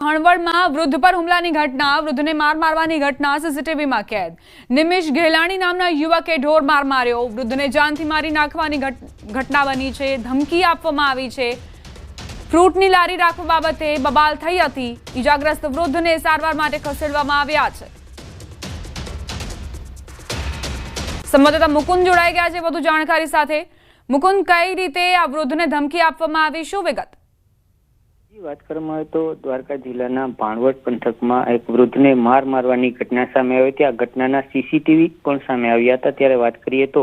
હણવડમાં વૃદ્ધ પર હુમલાની ઘટના, વૃદ્ધને માર મારવાની ઘટના, સીસીટીવીમાં કેદ. નિમિષ ઘેલાણી નામના યુવકે ઢોર માર માર્યો. વૃદ્ધને જાનથી મારી નાખવાની ઘટના બની છે. ધમકી આપવામાં આવી છે. ફ્રૂટની લારી રાખવા બાબતે બબાલ થઈ હતી. ઈજાગ્રસ્ત વૃદ્ધને સારવાર માટે ખસેડવામાં આવ્યા છે. સંવાદદાતા મુકુંદ જોડાઈ ગયા છે. વધુ જાણકારી સાથે. મુકુંદ, કઈ રીતે આ વૃદ્ધને ધમકી આપવામાં આવી? શું વિગત? વાત કરવામાં તો દ્વારકા જિલ્લાના ભાણવડ પંથકમાં એક વૃદ્ધને માર મારવાની ઘટના સામે આવી હતી. આ ઘટનાના સીસીટીવી પણ સામે આવ્યા હતા. ત્યારે વાત કરીએ તો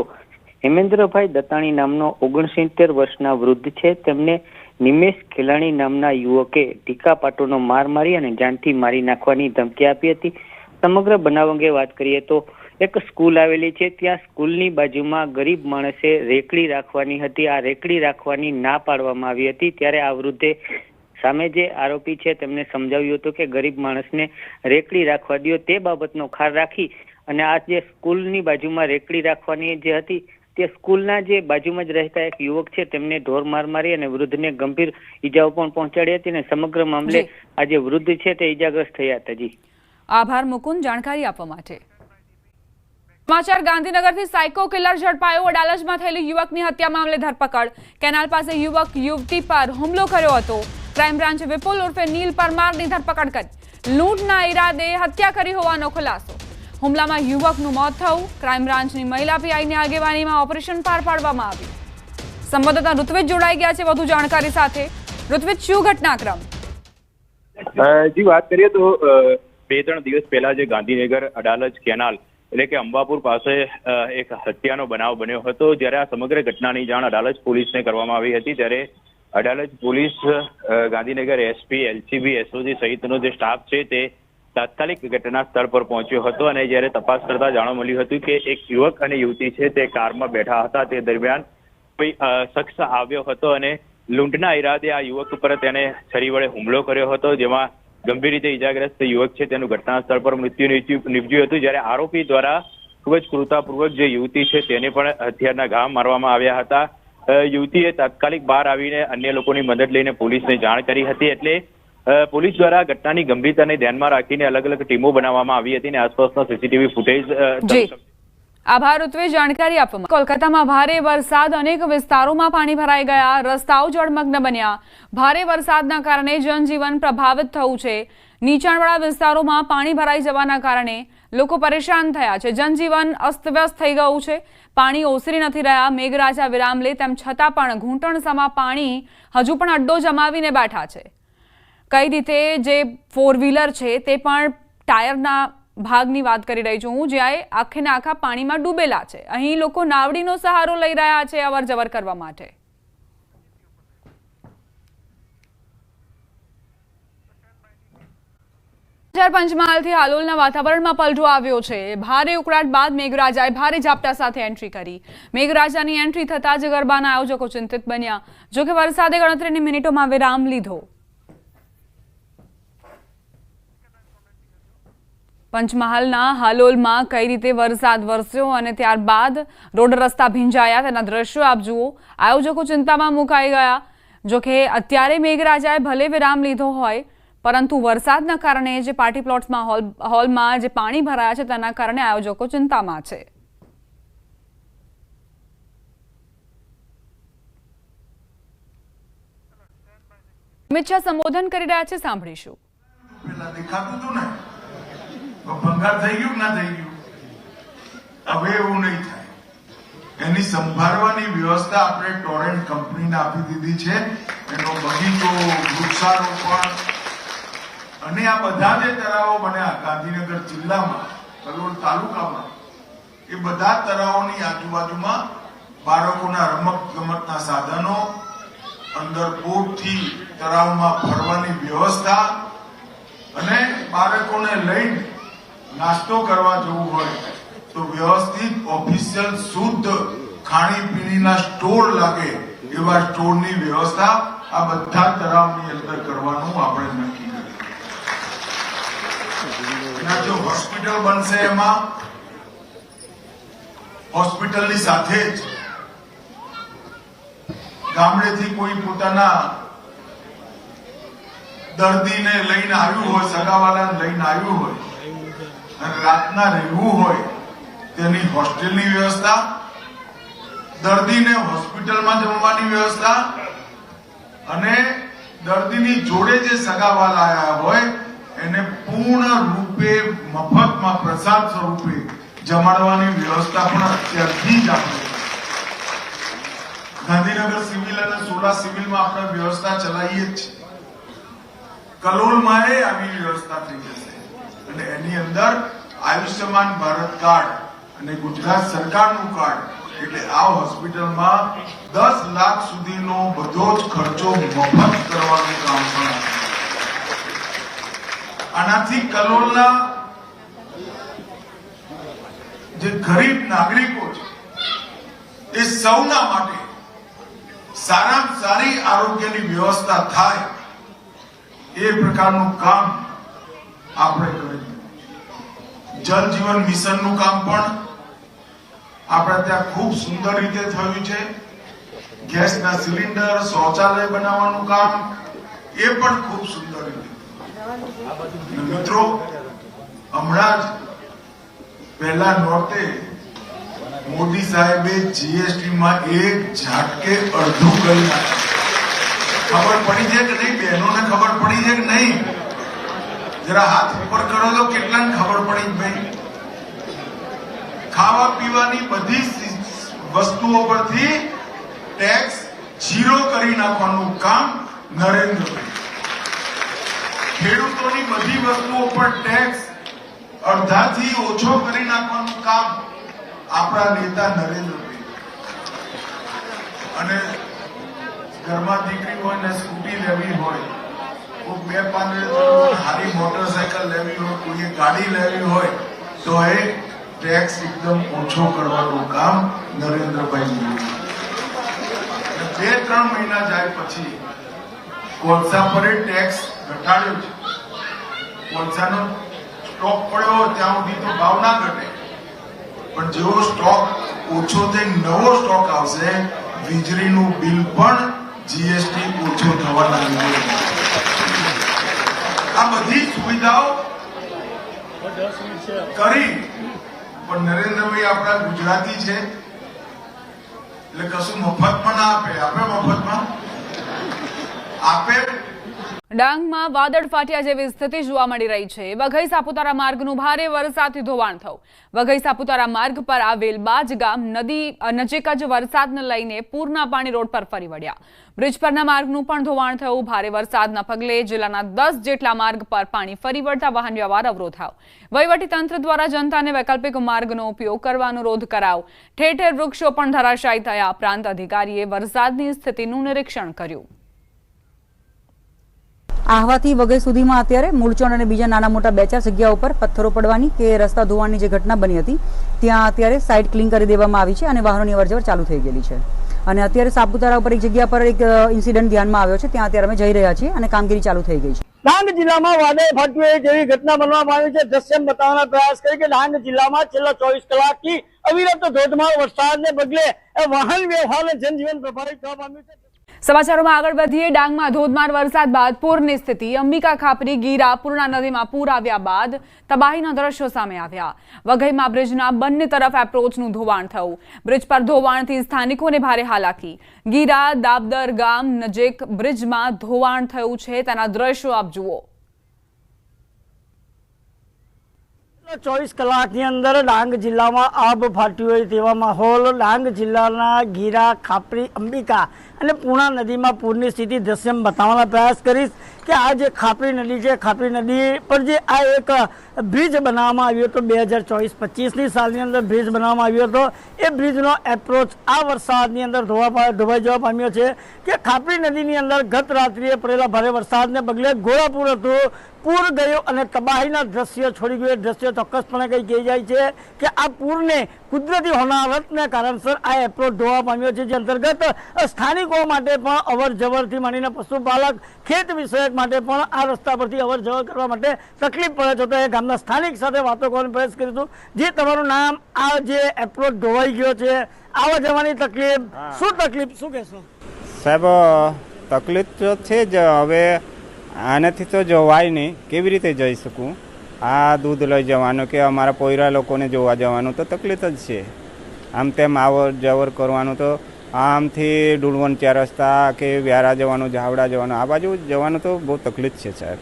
હેમેન્દ્રભાઈ દત્તાણી નામનો ઓગણસિત્તેર વર્ષના વૃદ્ધ છે. તેમને નિમેશ ખેલાણી નામના યુવકે ટીકા પાટોનો માર મારી અને જાનથી મારી નાખવાની ધમકી આપી હતી. સમગ્ર બનાવ અંગે વાત કરીએ તો એક સ્કૂલ આવેલી છે. ત્યાં સ્કૂલની બાજુમાં ગરીબ માણસે રેકડી રાખવાની હતી. આ રેકડી રાખવાની ના પાડવામાં આવી હતી. ત્યારે આ વૃદ્ધે સામે જે આરોપી છે તેમને સમજાવ્યું હતું કે ગરીબ માણસને રેકડી રાખવા દો તે બાબતનો ખાર રાખી અને આ જે સ્કૂલની બાજુમાં રેકડી રાખવાની જે હતી તે સ્કૂલના જે બાજુમાં જ રહેતા એક યુવક છે તેમને ઢોર માર મારી અને વૃદ્ધને ગંભીર ઈજાઓ પણ પહોંચાડી હતી અને સમગ્ર મામલે. આ જે વૃદ્ધ છે તે ઈજાગ્રસ્ત થયા હતા જી. આભાર મુકુંદ જાણકારી આપવા માટે. સમાચાર ગાંધીનગરથી સાયકો કિલર ઝડપાયો અડાલજમાં થયેલી યુવકની હત્યા મામલે ધરપકડ. કેનાલ પાસે યુવક યુવતી પર હુમલો કર્યો હતો. ક્રાઇમ બ્રાન્ચે વિપુલ ઉર્ફે નીલ પરમારની ધરપકડ કરી. લૂંટના ઈરાદે હત્યા કરી હોવાનો ખુલાસો. હુમલામાં યુવકનું મોત થયું. ક્રાઇમ બ્રાન્ચની મહિલા પીઆઈની આગેવાનીમાં ઓપરેશન પાર પાડવામાં આવ્યું. સંવાદદાતા ઋત્વિજ જોડાઈ ગયા છે વધુ જાણકારી સાથે. ઋત્વિજ, શું ઘટનાક્રમ? જી, વાત કરીએ તો બે ત્રણ દિવસ પહેલા જે ગાંધીનગર અડાલજ કેનાલ એટલે કે અંબાપુર પાસે એક હત્યાનો બનાવ બન્યો હતો. જ્યારે આ સમગ્ર ઘટનાની જાણ અડાલજ પોલીસને કરવામાં આવી હતી. ત્યારે Adalaj police Gandhinagar SP, LCB, SOG સહિતનો જે સ્ટાફ છે તે તાત્કાલિક ઘટના સ્થળ પર પહોંચ્યો હતો અને જ્યારે તપાસ કરતા જાણવા મળ્યું હતું કે એક યુવક અને યુવતી છે તે કારમાં બેઠા હતા. તે દરમિયાન કોઈ શખ્સ આવ્યો હતો અને લૂંટના ઈરાદે આ યુવક ઉપર તેને છરી વડે હુમલો કર્યો હતો, જેમાં ગંભીર રીતે ઈજાગ્રસ્ત યુવક છે. તેનું ઘટના સ્થળ પર મૃત્યુ નીપજ્યું હતું. જ્યારે આરોપી દ્વારા ખૂબ જ ક્રૂરતાપૂર્વક જે યુવતી છે તેને પણ હથિયારના ઘા મારવામાં આવ્યા હતા. યુવતીએ તાત્કાલિક બહાર આવીને અન્ય લોકોની મદદ લઈને પોલીસને જાણ કરી હતી એટલે પોલીસ દ્વારા ઘટનાની ગંભીરતાને ધ્યાનમાં રાખીને અલગ અલગ ટીમો બનાવવામાં આવી હતી અને આસપાસના સીસીટીવી ફૂટેજ આભાર ઋત્વે જાણકારી આપવામાં. કોલકાતામાં ભારે વરસાદ અનેક વિસ્તારોમાં પાણી ભરાઈ ગયા. રસ્તાઓ જળમગ્ન બન્યા. ભારે વરસાદના કારણે જનજીવન પ્રભાવિત થયું છે. નીચાણવાળા વિસ્તારોમાં પાણી ભરાઈ જવાના કારણે લોકો પરેશાન થયા છે. જનજીવન અસ્તવ્યસ્ત થઈ ગયું છે. પાણી ઓસરી નથી રહ્યા. મેઘરાજા વિરામ લે તેમ છતાં પણ ઘૂંટણસામાં પાણી હજુ પણ અડ્ડો જમાવીને બેઠા છે. કઈ રીતે જે ફોર વ્હીલર છે તે પણ ટાયરના ભાગની વાત કરી રહી છું હું, જ્યાં આખે ને આખા પાણીમાં ડૂબેલા છે. અહીં લોકો નાવડીનો સહારો લઈ રહ્યા છે અવર કરવા માટે. સમાચાર પંચમહાલથી હાલોલના વાતાવરણમાં પલટો આવ્યો છે. ભારે ઉકળાટ બાદ મેઘરાજાએ ભારે ઝાપટા સાથે એન્ટ્રી કરી. મેઘરાજાની એન્ટ્રી થતાં જ ગરબાના આયોજકો ચિંતિત બન્યા. જોકે વરસાદે ગણતરીની મિનિટોમાં વિરામ લીધો. પંચમહાલના હાલોલમાં કઈ રીતે વરસાદ વરસ્યો અને ત્યારબાદ રોડ રસ્તા ભીંજાયા તેના દ્રશ્યો આપ જુઓ. આયોજકો ચિંતામાં મુકાઈ ગયા. જોકે અત્યારે મેઘરાજાએ ભલે વિરામ લીધો હોય પરંતુ વરસાદના કારણે જે પાર્ટી પ્લોટ્સમાં હોલ હોલમાં જે પાણી ભરાયા છે, તેના કારણે આયોજકો ચિંતામાં છે. અમિત શાહ સંબોધન કરી રહ્યા છે, સાંભળીશું. એની સંભાળવાની વ્યવસ્થા આપણે ટોરેન્ટ કંપનીને આપી દીધી છે. એનો બગીચો, વૃક્ષારોપણ અને આ બધા જે તળાવો બન્યા ગાંધીનગર જિલ્લામાં કલોલ તાલુકામાં. એ બધા તળાવોની આજુબાજુમાં બાળકોના રમત ગમતના સાધનો, અંદર બોટથી તળાવમાં ફરવાની વ્યવસ્થા અને બાળકોને લઈને નાસ્તો કરવા જવું હોય તો વ્યવસ્થિત, ઓફિશિયલ, શુદ્ધ ખાણીપીણીના સ્ટોર લાગે એવા સ્ટોરની વ્યવસ્થા આ બધા તળાવની અંદર કરવાનું આપણે નક્કી એના જો હોસ્પિટલ બનશે એમાં, હોસ્પિટલની સાથે જ ગામડેથી કોઈ પોતાના દર્દીને લઈને આવ્યું હોય, સગાવાલાને લઈને આવ્યું હોય, અને રાતના રહેવું હોય, તેની હોસ્ટેલની વ્યવસ્થા, દર્દીને હોસ્પિટલમાં જમવાની વ્યવસ્થા, અને દર્દીની જોડે જે સગાવાલા આવ્યા હોય, એને પૂર્ણ રૂપે મફતમાં પ્રસાદ સ્વરૂપે જમાડવાની વ્યવસ્થા પણ અત્યારથી જ આપણે ગાંધીનગર સિવિલ અને સોલા સિવિલમાં આપણે વ્યવસ્થા ચલાવીએ જ છે કલોલમાં એ આવી વ્યવસ્થા થઈ જશે અને એની અંદર આયુષ્યમાન ભારત કાર્ડ અને ગુજરાત સરકારનું કાર્ડ, એટલે આ હોસ્પિટલમાં દસ લાખ સુધીનો બધો જ ખર્ચો મફત કરવાનું કામ પણ. આનાથી કલોલના જે ગરીબ નાગરિકો છે, એ સૌના માટે સારામાં સારી આરોગ્યની વ્યવસ્થા થાય એ પ્રકારનું કામ આપણે કરીએ જલ જીવન મિશનનું કામ પણ આપણે ત્યાં ખૂબ સુંદર રીતે થયું છે. ગેસના સિલિન્ડર શૌચાલય બનાવવાનું કામ એ પણ ખૂબ સુંદર રીતે મિત્રો, હમણાં જ પહેલા નોર્તે મોદી સાહેબે જીએસટી એક ઝાટકે અડધું કરી ખબર પડી છે કે નહીં? બહેનોને ખબર પડી છે કે નહીં? જરા હાથ ઉપર કરો તો કેટલાને ખબર પડી ભાઈ? ખાવા પીવાની બધી વસ્તુઓ પરથી ટેક્સ ઝીરો કરી નાખવાનું કામ નરેન્દ્રભાઈ. ખેડૂતોની બધી વસ્તુઓ પર ટેક્સ અડધાથી ઓછો કરી નાખવાનું કામ આપણા નેતા નરેન્દ્રભાઈ અને ઘરમાં દીકરી હોય ને સ્કૂટી લેવી હોય બે પાંચ હારી મોટરસાયકલ લેવી હોય, કોઈએ ગાડી લેવી હોય, તો એ ટેક્સ એકદમ ઓછો કરવાનું કામ નરેન્દ્રભાઈ બે ત્રણ મહિના જાય પછી કોલસા પર ટેક્સ ઘટાડ્યો છે. કોલસાનો સ્ટોક પડ્યો ત્યાં સુધી તો ભાવ ના ઘટે. પણ જેવો સ્ટોક ઓછો થઈ નવો સ્ટોક આવશે, વીજળીનું બિલ પણ જીએસટી ઓછો થવા લાગ્યું આ બધી સુવિધાઓ કરી, પણ નરેન્દ્રભાઈ આપણા ગુજરાતી છે. એટલે કશું મફતમાં ના આપે. આપે મફતમાં? આપે ડાંગમાં વાદળ ફાટ્યા જેવી સ્થિતિ જોવા મળી રહી છે. વઘઈ સાપુતારા માર્ગનું ભારે વરસાદથી ધોવાણ થયું. વઘઈ સાપુતારા માર્ગ પર આવેલ બાજ ગામ નદી નજીક જ વરસાદને લઈને પૂરના પાણી રોડ પર ફરી વળ્યા. બ્રિજ પરના માર્ગનું પણ ધોવાણ થયું. ભારે વરસાદના પગલે જિલ્લાના દસ જેટલા માર્ગ પર પાણી ફરી વળતા વાહન વ્યવહાર અવરોધાવ તંત્ર દ્વારા જનતાને વૈકલ્પિક માર્ગનો ઉપયોગ કરવા અનુરોધ કરાવ ઠેર ઠેર વૃક્ષો પણ ધરાશાયી થયા. પ્રાંત અધિકારીએ વરસાદની સ્થિતિનું નિરીક્ષણ કર્યું. આહવાથી વગઈ સુધીમાં અત્યારે મૂળચોણ અને બીજા નાના મોટા બે ચાર જગ્યાઓ ઉપર પથ્થરો પડવાની કે રસ્તા ધોવાની જે ઘટના બની હતી, ત્યાં અત્યારે સાઇડ ક્લીન કરી દેવામાં આવી છે અને વાહનોની અવરજવર ચાલુ થઈ ગયેલી છે. અને અત્યારે સાપુતારા ઉપર એક જગ્યા પર એક ઇન્સિડન્ટ ધ્યાનમાં આવ્યો છે, ત્યાં અત્યારે અમે જઈ રહ્યા છીએ અને કામગીરી ચાલુ થઈ ગઈ છે. ડાંગ જિલ્લામાં વાદળ ફાટ્યું જેવી ઘટના બનવામાં આવી છે. દ્રશ્યમ બતાવવાનો પ્રયાસ કરી કે ડાંગ જિલ્લામાં છેલ્લા ચોવીસ કલાકથી અવિરત ધોધમાર વરસાદને પગલે વાહન વ્યવહાર જનજીવન પ્રભાવિત થવા પામ્યું છે. સમાચારોમાં આગળ વધીએ. ડાંગમાં ધોધમાર વરસાદ બાદ પૂરની સ્થિતિ. અંબિકા ખાપરી, ગીરા પૂર્ણા નદીમાં પૂર આવ્યા બાદ તબાહીના દ્રશ્યો સામે આવ્યા. વઘઈમાં બ્રિજના બંને તરફ એપ્રોચનું ધોવાણ થયું. બ્રિજ પર ધોવાણથી સ્થાનિકોને ભારે હાલાકી. ગીરા, દાબદર ગામ નજીક બ્રિજમાં ધોવાણ થયું છે. તેના દ્રશ્યો આપ જુઓ. ચોવીસ કલાકની અંદર ડાંગ જિલ્લામાં આબ ફાટ્યું હોય તેવા માહોલ. ડાંગ જિલ્લાના ગીરા, ખાપરી, અંબિકા અને પૂર્ણા નદીમાં પૂરની સ્થિતિ દ્રશ્યમ બતાવવાનો પ્રયાસ કરીશ કે આ જે ખાપરી નદી છે, ખાપરી નદી પર જે આ એક બ્રિજ બનાવવામાં આવ્યો હતો બે હજાર ચોવીસ પચીસની સાલની અંદર બ્રિજ બનાવવામાં આવ્યો હતો. એ બ્રિજનો એપ્રોચ આ વરસાદની અંદર ધોવા ધોવાઈ જવા પામ્યો છે કે ખાપરી નદીની અંદર ગત રાત્રિએ પડેલા ભારે વરસાદને પગલે ઘોડાપૂર હતું. પૂર ગયો અને તબાહીના દ્રશ્યો છોડી ગયું. દ્રશ્યો ચોક્કસપણે કંઈ કહી જાય છે કે આ પૂરને કુદરતી હોનારતને કારણસર આ એપ્રોચ ધોવા પામ્યો છે, જે અંતર્ગત સ્થાનિકો માટે પણ અવર જવરથી માંડીને પશુપાલક ખેત વિષયક માટે પણ આ રસ્તા પરથી અવર જવર કરવા માટે તકલીફ પડે છે. તો એ ગામના સ્થાનિક સાથે વાતો કરવાનો પ્રયાસ કરીશું. જે તમારું નામ આ જે એપ્રોચ ધોવાઈ ગયો છે આવવા જવાની તકલીફ શું તકલીફ શું કહેશો? સાહેબ તકલીફ તો છે જ હવે આનાથી તો જવાય નહીં. કેવી રીતે જઈ શકું? આ દૂધ લઈ જવાનું કે અમારા પોયરા લોકોને જોવા જવાનું તો તકલીફ જ છે. આમ તેમ આવર જવર કરવાનું તો આમથી ડુળવણ ચાર રસ્તા કે વ્યારા જવાનું, ઝાવડા જવાનું, આ બાજુ જવાનું તો બહુ તકલીફ છે, સાહેબ.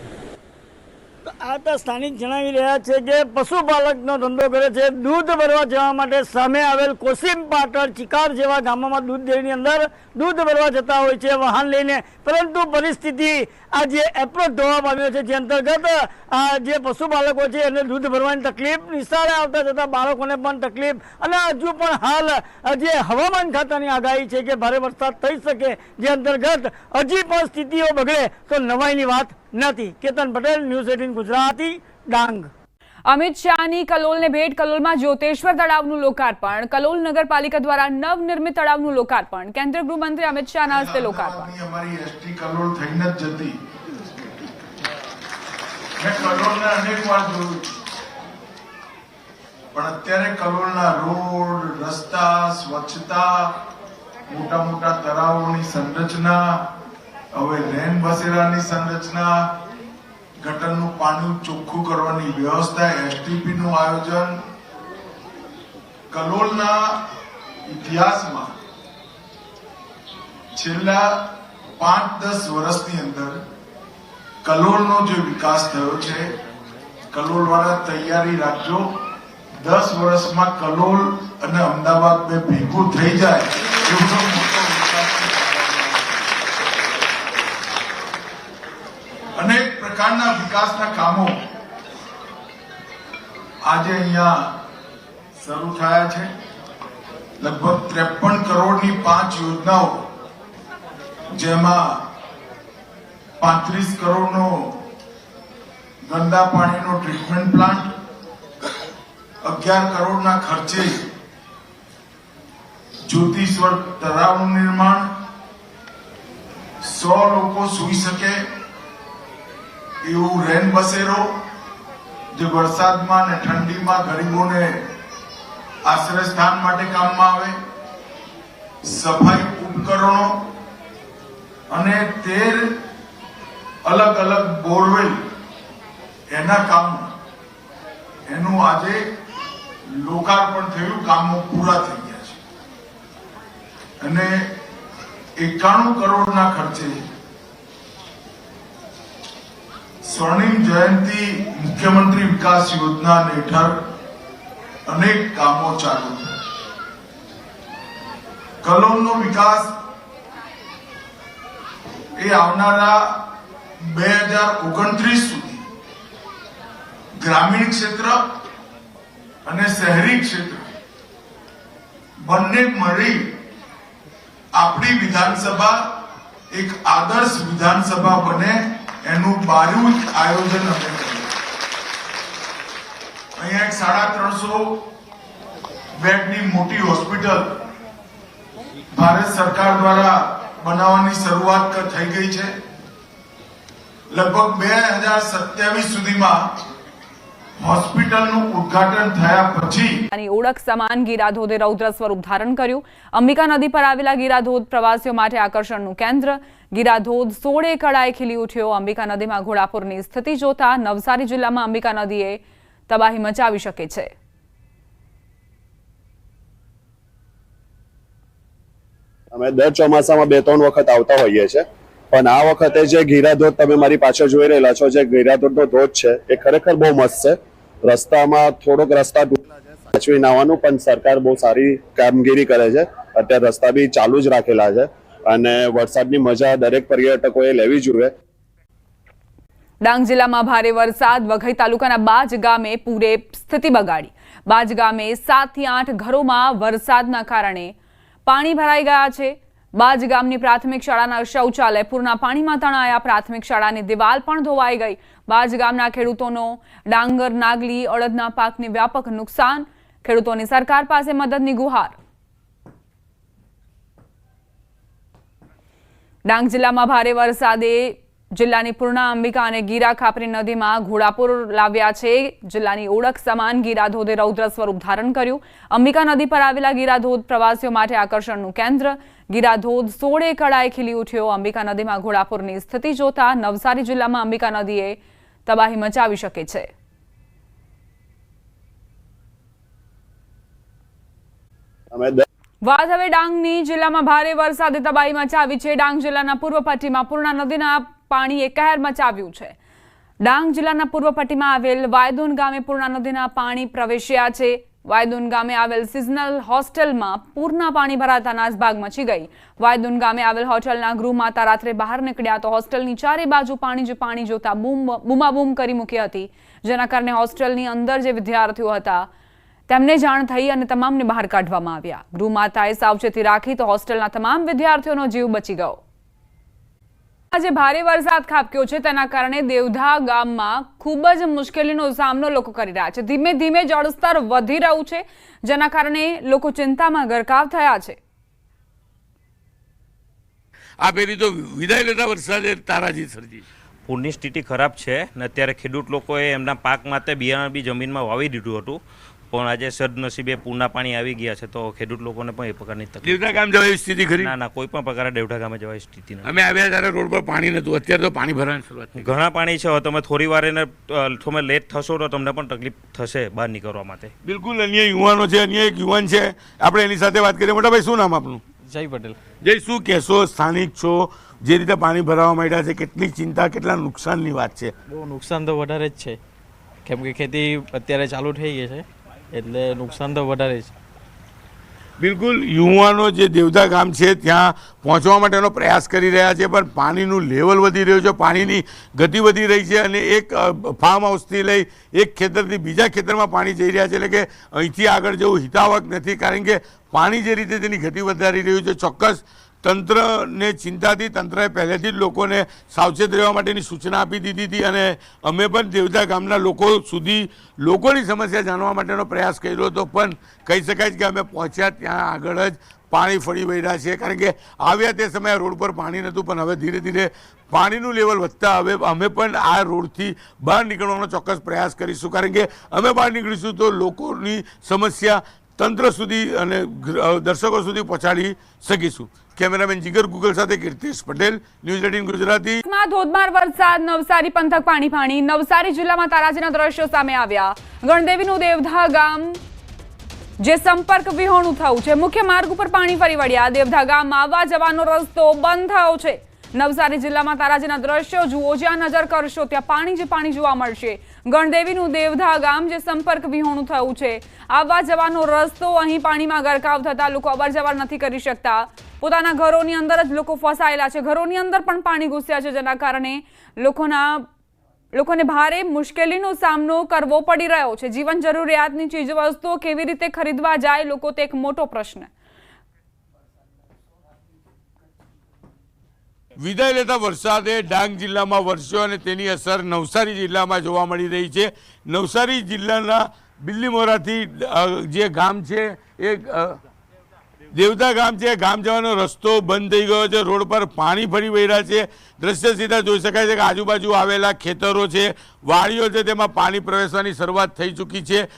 આ તો સ્થાનિક જણાવી રહ્યા છે કે પશુપાલકનો ધંધો કરે છે. દૂધ ભરવા જવા માટે સામે આવેલ કોસીમ પાટણ ચિકાર જેવા ગામોમાં દૂધ ડેરીની અંદર દૂધ ભરવા જતા હોય છે, વાહન લઈને. પરંતુ પરિસ્થિતિ આ જે એપ્રોચ ધોવા આવ્યો છે, જે અંતર્ગત, આ જે પશુપાલકો છે એને દૂધ ભરવાની તકલીફ નિશાળે આવતા જતા બાળકોને પણ તકલીફ. અને હજુ પણ હાલ જે હવામાન ખાતાની આગાહી છે કે ભારે વરસાદ થઈ શકે. જે અંતર્ગત હજી પણ સ્થિતિઓ બગડે તો નવાઈની વાત નથી. Ketan Patel news eighteen Gujarati Dang. Amit શાહની કલોલને ભેટ કલોલમાં જ્યોતેશ્વર તળાવનું લોકાર્પણ. કલોલ નગરપાલિકા દ્વારા નવનિર્મિત તળાવનું લોકાર્પણ. કેન્દ્રીય ગૃહમંત્રી અમિત શાહના હસ્તે લોકાર્પણ. અમારી એસટી કલોલ થઈને જ જતી. મેં કલોલને અનેક વાર જોયું. પણ અત્યારે કલોલના રોડ રસ્તા સ્વચ્છતા મોટા મોટા તળાવોની સંરચના હવે લેન બસેરાની સંરચના ગટરનું પાણી ચોખ્ખું કરવાની વ્યવસ્થા એસટીપી નું આયોજન કલોલના ઇતિહાસમાં છેલ્લા પાંચ દસ વર્ષની અંદર કલોલનો જે વિકાસ થયો છે કલોલ વાળા તૈયારી રાખજો. દસ વર્ષમાં કલોલ અને અમદાવાદ બે ભેગું થઈ જાય એવડો મોટો વિકાસ અનેક પ્રકારના વિકાસના કામો આજે અહીંયા શરૂ થયા છે. લગભગ ત્રેપન કરોડની પાંચ યોજનાઓ, જેમાં પાંત્રીસ કરોડનો ગંદા પાણીનો ટ્રીટમેન્ટ પ્લાન્ટ અગિયાર કરોડના ખર્ચે જ્યોતિશ્વર તળાવનું નિર્માણ, સો લોકો સૂઈ શકે એવું રેન બસેરો જે વરસાદમાં અને ઠંડીમાં ગરીબોને આશ્રય સ્થાન માટે કામમાં આવે, સફાઈ ઉપકરણો અને તેર અલગ અલગ બોરવેલ એના કામ એનું આજે લોકાર્પણ થયું, કામો પૂરા થઈ ગયા છે. અને એકાણું કરોડના ખર્ચે સ્વર્ણિમ જયંતિ મુખ્યમંત્રી વિકાસ યોજના હેઠળ અનેક કામો ચાલુ છે. કલોલનો વિકાસ એ આવનારા બે હજાર ઓગણત્રીસ સુધી ગ્રામીણ ક્ષેત્ર અને શહેરી ક્ષેત્ર બંને મળી આપણી વિધાનસભા એક આદર્શ વિધાનસભા બને એનું બારું જ આયોજન અમે અહીંયા એક સાડા ત્રણસો બેડની મોટી હોસ્પિટલ ભારત સરકાર દ્વારા બનાવવાની શરૂઆત થઈ ગઈ છે. લગભગ બે હજાર સત્યાવીસ સુધીમાં ઓળખ સમાન ગીરાધોધે રૌદ્ર સ્વરૂપ ધારણ કર્યું. અંબિકા નદી પર આવેલા ગીરાધોધ પ્રવાસીઓ માટે આકર્ષણનું કેન્દ્ર. ગીરાધોધ સોળે કળાએ ખીલી ઉઠ્યો. અંબિકા નદીમાં ઘોડાપુરની સ્થિતિ જોતા નવસારી જિલ્લામાં અંબિકા નદીએ તબાહી મચાવી શકે છે. અમે દર ચોમાસામાં બે ત્રણ વખત આવતા હોઈએ છીએ. પણ આ વખતે જે ગીરાધોધ તમે મારી પાછળ જોઈ રહેલા છો, જે ગીરાધોધનો ધોધ છે, એ ખરેખર બહુ મસ્ત છે. રસ્તામાં થોડોક રસ્તા સાચવી નાવાનું પણ સરકાર બહુ સારી કામગીરી કરે છે. અત્યારે રસ્તા બી ચાલુ જ રાખેલા છે. અને વરસાદની મજા દરેક પર્યટકોએ લેવી જોઈએ. ડાંગ જિલ્લામાં ભારે વરસાદ. વઘઈ તાલુકાના બાજ ગામે પૂરે સ્થિતિ બગાડી. બાજ ગામે સાતથી આઠ ઘરોમાં વરસાદના કારણે પાણી ભરાઈ ગયા છે. બાજ ગામની પ્રાથમિક શાળાના શૌચાલય પૂરના પાણીમાં તણાયા. પ્રાથમિક શાળાની દિવાલ પણ ધોવાઈ ગઈ. બાજ ગામના ખેડૂતોનો ડાંગર, નાગલી, અડદના પાકને વ્યાપક નુકસાન. ખેડૂતોની સરકાર પાસે મદદની ગુહાર. ડાંગ જિલ્લામાં ભારે વરસાદે જિલ્લાની પૂર્ણા અંબિકા અને ગીરા ખાપરી નદીમાં ઘોડાપુર લાવ્યા છે. જિલ્લાની ઓળખ સમાન ગીરા ધોધે રૌદ્ર સ્વરૂપ ધારણ કર્યું. અંબિકા નદી પર આવેલા ગીરાધોધ પ્રવાસીઓ માટે આકર્ષણનું કેન્દ્ર. ગીરાધોધ સોળે કળાએ ખીલી ઉઠ્યો. અંબિકા નદીમાં ઘોડાપુરની સ્થિતિ જોતા નવસારી જિલ્લામાં અંબિકા નદીએ તબાહી મચાવી શકે છે. અમે વાત હવે ડાંગની જિલ્લામાં ભારે વરસાદે તબાહી મચાવી છે. ડાંગ જિલ્લાના પૂર્વ પટ્ટીમાં પૂર્ણા નદીના પાણીએ કહેર મચાવ્યું છે. ડાંગ જિલ્લાના પૂર્વ પટ્ટીમાં આવેલ વાયદુન ગામે પૂર્ણા નદીના પાણી પ્રવેશ્યા છે. વાયદુન ગામે આવેલ સિઝનલ હોસ્ટેલમાં પૂરના પાણી ભરાતા નાસભાગ મચી ગઈ. વાયદુન ગામે આવેલ હોટેલના ગૃહમાતા રાત્રે બહાર નીકળ્યા તો હોસ્ટેલની ચારે બાજુ પાણી જ પાણી જોતા બૂમ, બૂમાબૂમ કરી મૂકી હતી. જેના કારણે હોસ્ટેલની અંદર જે વિદ્યાર્થીઓ હતા તેમને જાણ થઈ અને તમામને બહાર કાઢવામાં આવ્યા. ગૃહમાતાએ સાવચેતી રાખી તો હોસ્ટેલના તમામ વિદ્યાર્થીઓનો જીવ બચી ગયો. આજે ભારે વરસાદ ખાબક્યો છે. તેના કારણે દેવધા ગામમાં ખૂબ જ મુશ્કેલીનો સામનો લોકો કરી રહ્યા છે. ધીમે ધીમે જળસ્તર વધી રહ્યું છે જેના કારણે લોકો ચિંતામાં ગરકાવ થયા છે. આ પેલી તો વિદાય લેતા વરસાદે તારાજી સર્જી. પૂરની સ્થિતિ ખરાબ છે ને અત્યારે ખેડૂત લોકોએ એમના પાક માટે બિયારણ બી જમીનમાં વાવી દીધું હતું. પણ આજે સદનસીબે પૂરના પાણી આવી ગયા છે તો ખેડૂત લોકોને પણ એ પ્રકારની તકલીફ દેવતા ગામ જવા સ્થિતિ ખરી? ના ના કોઈ પણ પ્રકારે દેવઠા ગામે જવાની સ્થિતિ નથી. અમે આવ્યા ત્યારે રોડ પર પાણી નતું અત્યારે તો પાણી ભરવાની શરૂઆત ઘણા પાણી છે તમે થોડી વાર એને તમે લેટ થશો તો તમને પણ તકલીફ થશે બહાર નીકળવા માટે. બિલકુલ અન્ય યુવાનો છે અન્ય એક યુવાન છે. આપણે એની સાથે વાત કરીએ. મોટા ભાઈ શું નામ આપનું? જય પટેલ. જય શું કહેશો? સ્થાનિક છો. જે રીતે પાણી ભરાવા માંડ્યા છે કેટલી ચિંતા કેટલા નુકસાનની વાત છે? બહુ નુકસાન તો વધારે જ છે. કેમ કે ખેતી અત્યારે ચાલુ થઈ ગઈ છે. એટલે નુકસાન તો વધારે છે. બિલકુલ, યુવાનો જે દેવતા ગામ છે, ત્યાં પહોંચવા માટેનો પ્રયાસ કરી રહ્યા છે, પણ પાણીનું લેવલ વધી રહ્યું છે, પાણીની ગતિ વધી રહી છે અને એક ફાર્મ હાઉસથી લઈ એક ખેતરથી બીજા ખેતરમાં પાણી જઈ રહ્યા છે, એટલે કે અહીંથી આગળ જવું હિતાવક નથી, કારણ કે પાણી જે રીતે તેની ગતિ વધારી રહ્યું છે, ચોક્કસ તંત્રને ચિંતાથી, તંત્રએ પહેલેથી જ લોકોને સાવચેત રહેવા માટેની સૂચના આપી દીધી હતી અને અમે પણ દેવતા ગામના લોકો સુધી લોકોની સમસ્યા જાણવા માટેનો પ્રયાસ કર્યો હતો. પણ કહી શકાય કે અમે પહોંચ્યા ત્યાં આગળ જ પાણી ફરી વળ્યા છે. કારણ કે આવ્યા તે સમયે રોડ પર પાણી નહોતું, પણ હવે ધીરે ધીરે પાણીનું લેવલ વધતા હવે અમે પણ આ રોડથી બહાર નીકળવાનો ચોક્કસ પ્રયાસ કરીશું. કારણ કે અમે બહાર નીકળીશું તો લોકોની સમસ્યા તંત્ર સુધી અને દર્શકો સુધી પહોંચાડી શકીશું. કેમેરામેન જીગર ગુગલ સાથે કીર્તિશ પટેલ, ન્યૂઝ એટીન ગુજરાતી. ધોધમાર વરસાદ, નવસારી, પંથક પાણી પાણી નવસારી જિલ્લામાં તારાજીના દ્રશ્યો સામે આવ્યા. ગણદેવીનું દેવધા ગામ, જે સંપર્ક વિહોણું થયું છે. મુખ્ય માર્ગ ઉપર પાણી ફરી વળ્યા. દેવધા ગામમાં આવવા જવાનો રસ્તો બંધ થયો છે. નવસારી જિલ્લામાં તારાજીના દ્રશ્યો જુઓ. જ્યાં નજર કરશો, ત્યાં પાણી જ પાણી જોવા મળશે. ગણદેવીનું દેવધા ગામ જે સંપર્ક વિહોણું થયું છે. આવવા જવાનો રસ્તો, અહીં પાણીમાં ગરકાવ થતા લોકો અવર જવર નથી કરી શકતા. પોતાના ઘરોની અંદર જ લોકો ફસાયેલા છે. ઘરોની અંદર પણ પાણી ઘૂસ્યા છે. જેના કારણે લોકોના, લોકોને ભારે મુશ્કેલીનો સામનો કરવો પડી રહ્યો છે. જીવન જરૂરિયાતની ચીજવસ્તુઓ કેવી રીતે ખરીદવા જાય, લોકો તે એક મોટો પ્રશ્ન. વિદાય લેતા વરસાદે ડાંગ જિલ્લામાં વરસ્યો અને તેની અસર નવસારી જિલ્લામાં જોવા મળી રહી છે. નવસારી જિલ્લાના બિલ્લીમોરાથી જે ગામ છે, એ દેવતા ગામ છે, ગામ જવાનો રસ્તો બંધ થઈ ગયો છે, રોડ પર પાણી ફરી વહ્યા છે. દ્રશ્ય સીધા જોઈ શકાય છે કે આજુબાજુ આવેલા ખેતરો છે, વાડીઓ છે, તેમાં પાણી પ્રવેશવાની શરૂઆત થઈ ચૂકી છે.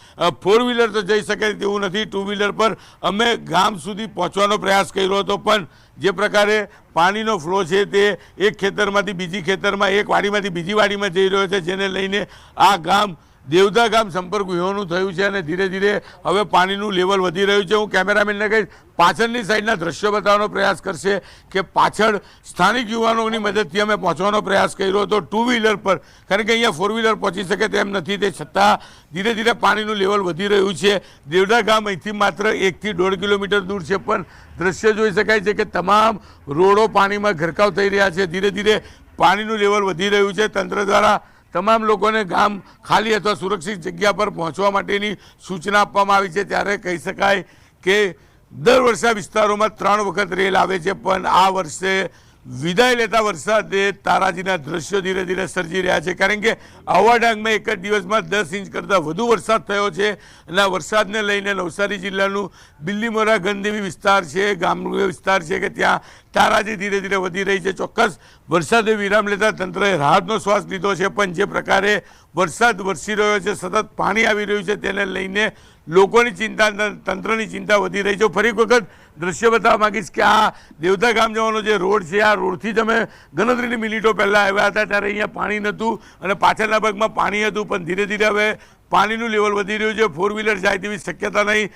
ફોર વ્હીલર તો જઈ શકે તેવું નથી ટુ વ્હીલર પર અમે ગામ સુધી પહોંચવાનો પ્રયાસ કર્યો હતો, પણ જે પ્રકારે પાણીનો ફ્લો છે તે એક ખેતરમાંથી બીજી ખેતરમાં, એક વાડીમાંથી બીજી વાડીમાં જઈ રહ્યો છે, જેને લઈને આ ગામ દેવદા ગામ સંપર્ક વિહોણું થયું છે અને ધીરે ધીરે હવે પાણીનું લેવલ વધી રહ્યું છે. હું કેમેરામેનને કહીશ, પાછળની સાઈડના દ્રશ્યો બતાવવાનો પ્રયાસ કરશે કે પાછળ સ્થાનિક યુવાનોની મદદથી અમે પહોંચવાનો પ્રયાસ કર્યો હતો. ટુ વ્હીલર પર, કારણ કે અહીંયા ફોર વ્હીલર પહોંચી શકે તેમ નથી તે છતાં ધીરે ધીરે પાણીનું લેવલ વધી રહ્યું છે. દેવડા ગામ અહીંથી માત્ર એકથી દોઢ કિલોમીટર દૂર છે, પણ દ્રશ્ય જોઈ શકાય છે કે તમામ રોડો પાણીમાં ગરકાવ થઈ રહ્યા છે. ધીરે ધીરે પાણીનું લેવલ વધી રહ્યું છે. તંત્ર દ્વારા તમામ લોકોને ગામ ખાલી અથવા સુરક્ષિત જગ્યા પર પહોંચવા માટેની સૂચના આપવામાં આવી છે. ત્યારે કહી શકાય કે દર વર્ષે વિસ્તારોમાં ત્રણ વખત રેલ આવે છે, પણ આ વર્ષે વિદાય લેતા વરસાદે તારાજીના દ્રશ્યો ધીરે ધીરે સર્જી રહ્યા છે. કારણ કે આવા ડાંગમાં એક જ દિવસમાં દસ ઇંચ કરતાં વધુ વરસાદ થયો છે અને આ વરસાદને લઈને નવસારી જિલ્લાનું બિલ્લીમોરા ગંદેવી વિસ્તાર છે ગામ વિસ્તાર છે કે ત્યાં તારાજી ધીરે ધીરે વધી રહી છે. ચોક્કસ વરસાદે વિરામ લેતા તંત્રએ રાહતનો શ્વાસ લીધો છે, પણ જે પ્રકારે વરસાદ વરસી રહ્યો છે, સતત પાણી આવી રહ્યું છે, તેને લઈને લોકોની ચિંતા, તંત્રની ચિંતા વધી રહી છે. ફરી વખત દ્રશ્ય બતાવવા માંગીશ કે આ દેવતા ગામ જવાનો જે રોડ છે, આ રોડથી તમે ગણતરીની મિનિટો પહેલાં આવ્યા હતા ત્યારે અહીંયા પાણી નહોતું અને પાછળના ભાગમાં પાણી હતું, પણ ધીરે ધીરે હવે પાણીનું લેવલ વધી રહ્યું છે. ફોર વ્હીલર જાય તેવી શક્યતા નહીં.